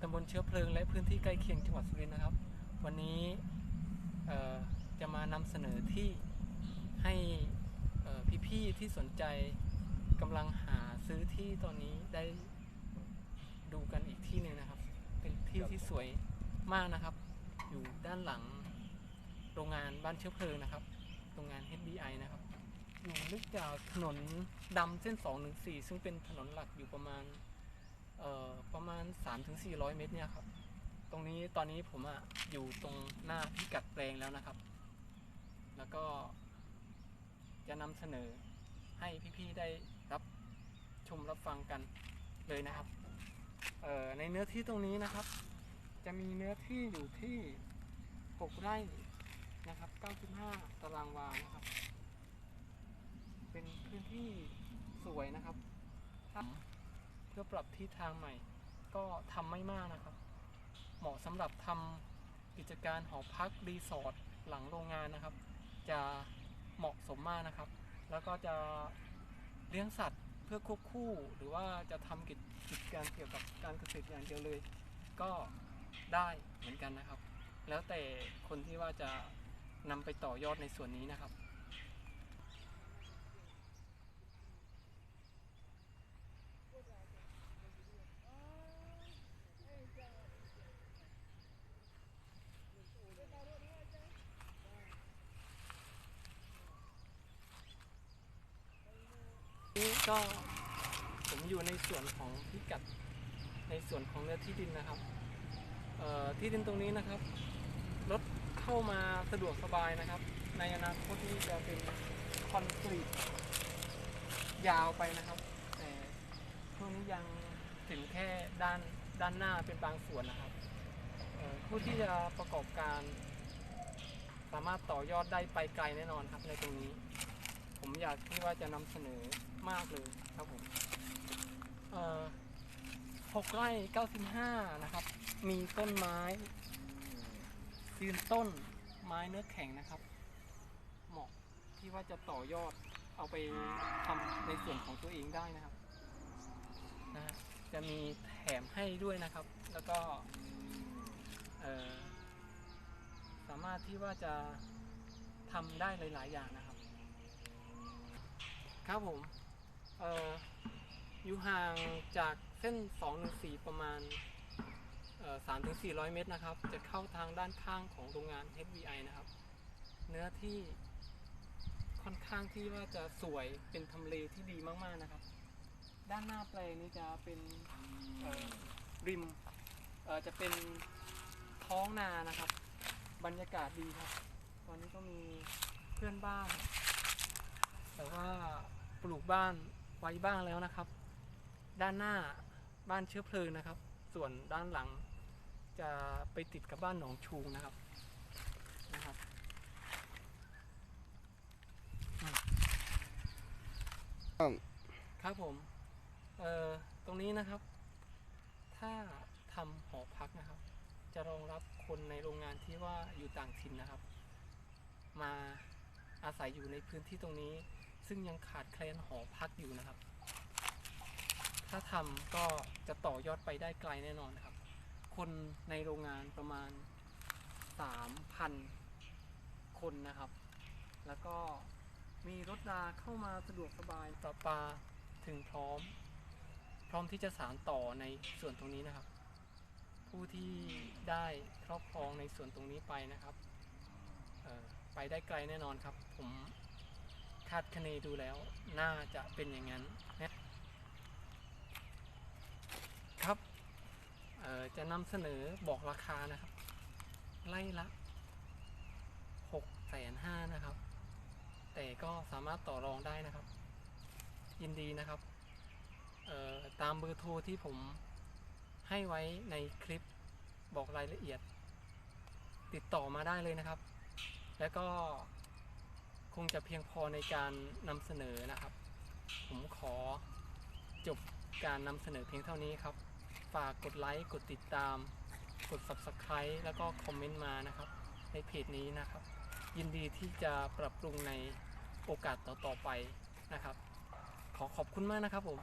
ตำบลเชื้อเพลิงและพื้นที่ใกล้เคียงจังหวัดสุรินทร์นะครับ วันนี้จะมานำเสนอที่ให้พี่ๆที่สนใจกำลังหาซื้อที่ตอนนี้ได้ดูกันอีกที่หนึ่งนะครับ เป็นที่ที่สวยมากนะครับ อยู่ด้านหลังโรงงานบ้านเชื้อเพลิงนะครับ โรงงาน HBI นะครับอยู่ลึกจากถนนดำเส้น 214 ซึ่งเป็นถนนหลักอยู่ประมาณ เอ่อประมาณ 3-400 เมตรเนี่ยครับ ตรงนี้ตอนนี้ผมอะอยู่ตรงหน้าพิกัดแปลงแล้วนะครับ แล้วก็จะนำเสนอให้พี่ๆได้รับชมรับฟังกันเลยนะครับ เอ่อในเนื้อที่ตรงนี้นะครับ จะมีเนื้อที่อยู่ที่ 6 ไร่นะครับ 95 ตารางวานะครับ เป็นพื้นที่สวยนะครับ ปรับที่ทางใหม่ ก็ทำไม่มากนะครับ เหมาะสำหรับทำกิจการหอพักรีสอร์ทหลังโรงงานนะครับ จะเหมาะสมมากนะครับ แล้วก็จะเลี้ยงสัตว์เพื่อควบคู่ หรือว่าจะทำกิจกิจการเกี่ยวกับการเกษตรอย่างเดียวเลย ก็ได้เหมือนกันนะครับ แล้วแต่คนที่ว่าจะนำไปต่อยอดในส่วนนี้นะครับ นี่ ก็ผมอยู่ในส่วนของพิกัดในส่วนของเนื้อที่ดินนะครับเอ่อที่ดินตรงนี้นะครับรถเข้ามาสะดวกสบายนะครับ ในอนาคตนี้จะเป็นคอนกรีตยาวไปนะครับ แต่ช่วงนี้ยังถึงแค่ด้านด้านหน้าเป็นบางส่วนนะครับผู้ที่จะประกอบการ สามารถต่อยอดได้ไปไกลแน่นอนครับในตรงนี้ ผมอยากที่ว่าจะนำเสนอมากเลยครับผมเอ่อหกไร่เก้าสิบห้านะครับ มีต้นไม้ยืนต้นไม้เนื้อแข็งนะครับ เหมาะที่ว่าจะต่อยอดเอาไปทำในส่วนของตัวเองได้นะครับนะฮะจะมีแถมให้ด้วยนะครับ แล้วก็เอ่อสามารถที่ว่าจะทำได้หลาย ๆ อย่างนะครับ ครับผมเอ่ออยู่ห่างจากเส้น 214 ประมาณเอ่อ3ถึง400เมตรนะครับ จะเข้าทางด้านข้างของโรงงาน HBI นะครับ เนื้อที่ค่อนข้างที่ว่าจะสวยเป็นทำเลที่ดีมากๆนะครับ ด้านหน้าแปลงนี้จะเป็นริมจะเป็นท้องนานะครับ บรรยากาศดีครับ ตอนนี้ก็มีเพื่อนบ้าน แต่ว่า ปลูกบ้านไว้บ้างแล้วนะครับ ด้านหน้าบ้านเชื้อเพลิงนะครับ ส่วนด้านหลังจะไปติดกับบ้านหนองชูงนะครับนะครับอืมครับผมเอ่อตรงนี้นะครับ ถ้าทำหอพักนะครับ จะรองรับคนในโรงงานที่ว่าอยู่ต่างถิ่นนะครับ มาอาศัยอยู่ในพื้นที่ตรงนี้ ซึ่งยังขาดแคลนหอพักอยู่นะครับ ถ้าทำก็จะต่อยอดไปได้ไกลแน่นอนนะครับ คนในโรงงานประมาณ 3,000 คนนะครับ แล้วก็มีรถราเข้ามาสะดวกสบายประปาถึงพร้อม พร้อมที่จะสานต่อในส่วนตรงนี้นะครับ ผู้ที่ได้ครอบครองในส่วนตรงนี้ไปนะครับไปได้ไกลแน่นอนครับ ผม คาดคะเนดูแล้ว น่าจะเป็นอย่างนั้นนะครับจะนำเสนอบอกราคานะครับ ไล่ละหกแสนห้านะครับ แต่ก็สามารถต่อรองได้นะครับ ยินดีนะครับตามเบอร์โทรที่ผมให้ไว้ในคลิปบอกรายละเอียด ติดต่อมาได้เลยนะครับ แล้วก็ คงจะเพียงพอในการนำเสนอนะครับ ผมขอจบการนำเสนอเพียงเท่านี้ครับ ฝากกดไลค์ กดติดตาม กด Subscribe แล้วก็คอมเมนต์มานะครับ ในเพจนี้นะครับ ยินดีที่จะปรับปรุงในโอกาสต่อๆไปนะครับ ขอขอบคุณมากนะครับผม